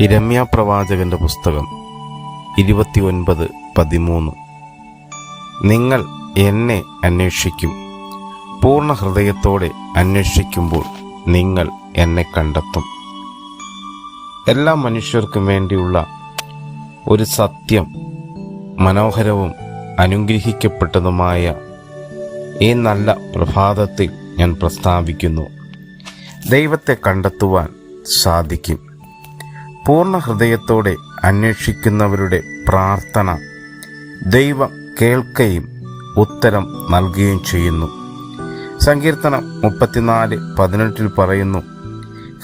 ഇരമ്യ പ്രവാചകന്റെ പുസ്തകം ഇരുപത്തിയൊൻപത് പതിമൂന്ന്. നിങ്ങൾ എന്നെ അന്വേഷിക്കും. പൂർണ ഹൃദയത്തോടെ അന്വേഷിക്കുമ്പോൾ നിങ്ങൾ എന്നെ കണ്ടെത്തും. എല്ലാ മനുഷ്യർക്കും വേണ്ടിയുള്ള ഒരു സത്യം മനോഹരവും അനുഗ്രഹിക്കപ്പെട്ടതുമായ ഈ നല്ല പ്രഭാതത്തിൽ ഞാൻ പ്രസ്താവിക്കുന്നു. ദൈവത്തെ കണ്ടെത്തുവാൻ സാധിക്കും. പൂർണ ഹൃദയത്തോടെ അന്വേഷിക്കുന്നവരുടെ പ്രാർത്ഥന ദൈവം കേൾക്കുകയും ഉത്തരം നൽകുകയും ചെയ്യുന്നു. സങ്കീർത്തനം മുപ്പത്തിനാല് പതിനെട്ടിൽ പറയുന്നു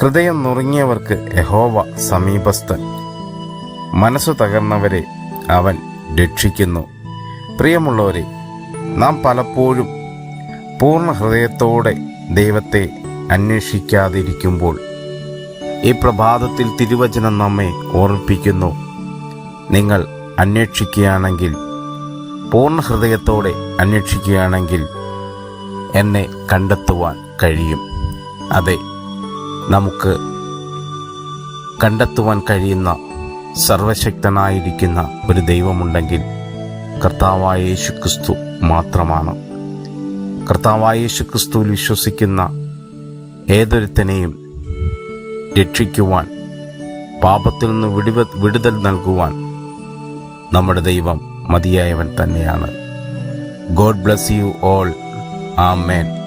ഹൃദയം നുറുങ്ങിയവർക്ക് യഹോവ സമീപസ്ഥൻ. മനസ്സു തകർന്നവരെ അവൻ രക്ഷിക്കുന്നു. പ്രിയമുള്ളവരെ നാം പലപ്പോഴും പൂർണ ഹൃദയത്തോടെ ദൈവത്തെ അന്വേഷിക്കാതിരിക്കുമ്പോൾ ഈ പ്രഭാതത്തിൽ തിരുവചനം നമ്മെ ഓർമ്മിപ്പിക്കുന്നു. നിങ്ങൾ അന്വേഷിക്കുകയാണെങ്കിൽ പൂർണ ഹൃദയത്തോടെ അന്വേഷിക്കുകയാണെങ്കിൽ എന്നെ കണ്ടെത്തുവാൻ കഴിയും. അതെ നമുക്ക് കണ്ടെത്തുവാൻ കഴിയുന്ന സർവശക്തനായിരിക്കുന്ന ഒരു ദൈവമുണ്ടെങ്കിൽ കർത്താവായ യേശുക്രിസ്തു മാത്രമാണ്. കർത്താവായ യേശുക്രിസ്തുവിൽ വിശ്വസിക്കുന്ന ഏതൊരുത്തനെയും രക്ഷിക്കുവാൻ പാപത്തിൽ നിന്ന് വിടുവ വിടുതൽ നൽകുവാൻ നമ്മുടെ ദൈവം മതിയായവൻ തന്നെയാണ്. God bless you all. Amen.